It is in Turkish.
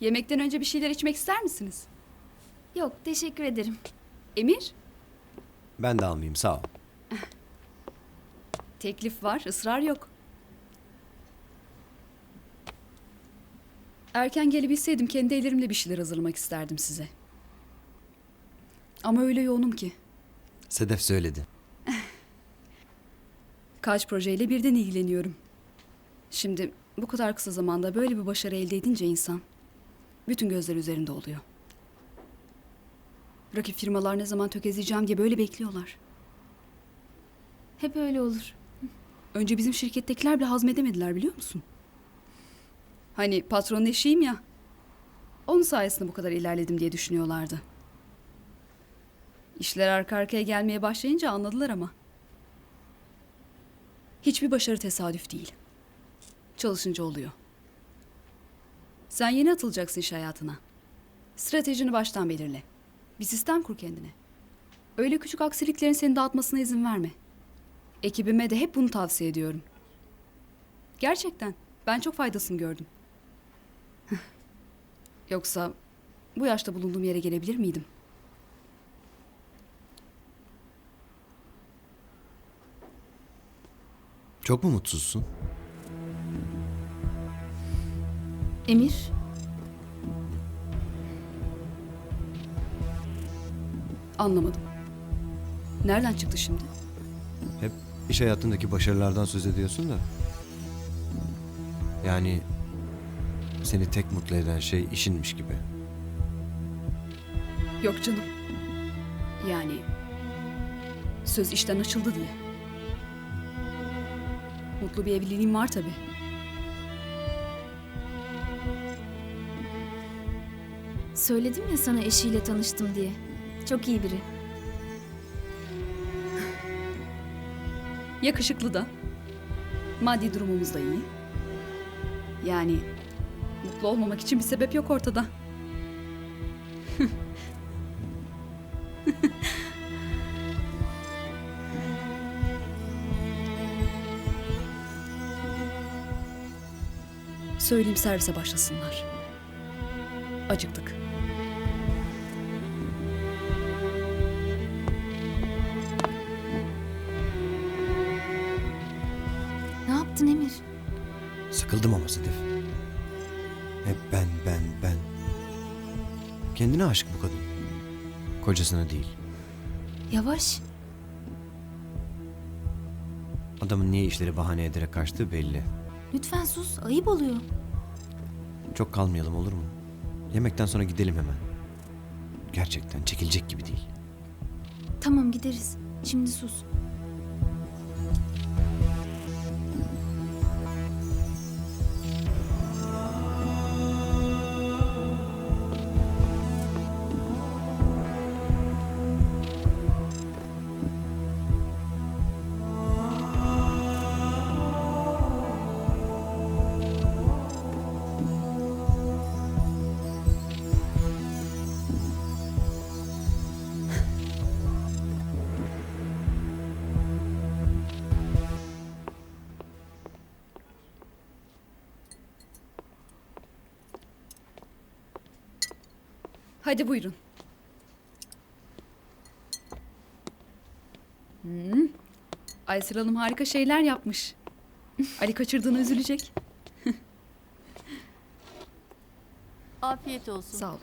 Yemekten önce bir şeyler içmek ister misiniz? Yok teşekkür ederim. Emir, Ben de almayayım sağ ol. teklif var, ısrar yok. Erken gelebilseydim kendi ellerimle bir şeyler hazırlamak isterdim size. Ama öyle yoğunum ki. Sedef söyledi. Kaç projeyle birden ilgileniyorum. Şimdi bu kadar kısa zamanda böyle bir başarı elde edince insan bütün gözler üzerinde oluyor. Rakip firmalar ne zaman tökezleyeceğim diye böyle bekliyorlar. Hep öyle olur. Önce bizim şirkettekiler bile hazmedemediler biliyor musun? Hani patronun eşiyim ya. Onun sayesinde bu kadar ilerledim diye düşünüyorlardı. İşler arka arkaya gelmeye başlayınca anladılar ama. Hiçbir başarı tesadüf değil. Çalışınca oluyor. Sen yeni atılacaksın iş hayatına. Stratejini baştan belirle. Bir sistem kur kendine. Öyle küçük aksiliklerin seni dağıtmasına izin verme. Ekibime de hep bunu tavsiye ediyorum. Gerçekten ben çok faydasını gördüm. Yoksa bu yaşta bulunduğum yere gelebilir miydim? Çok mu mutsuzsun? Emir. Anlamadım. Nereden çıktı şimdi? Hep iş hayatındaki başarılardan söz ediyorsun da. Yani seni tek mutlu eden şey işinmiş gibi. Yok canım. Yani söz işten açıldı diye. Mutlu bir evliliğim var tabii. Söyledim ya sana eşiyle tanıştım diye. Çok iyi biri. Yakışıklı da. Maddi durumumuz da iyi. Yani mutlu olmamak için bir sebep yok ortada. Söyleyeyim servise başlasınlar. Acıktık. Yaptın Emir? Sıkıldım ama Sedef. Hep ben, ben, ben. Kendine aşık bu kadın. Kocasına değil. Yavaş. Adamın niye işleri bahane ederek kaçtığı belli. Lütfen sus. Ayıp oluyor. Çok kalmayalım olur mu? Yemekten sonra gidelim hemen. Gerçekten çekilecek gibi değil. Tamam gideriz. Şimdi sus. Hadi buyurun. Hmm. Aysel Hanım harika şeyler yapmış. Ali kaçırdığını üzülecek. Afiyet olsun. Sağ olun.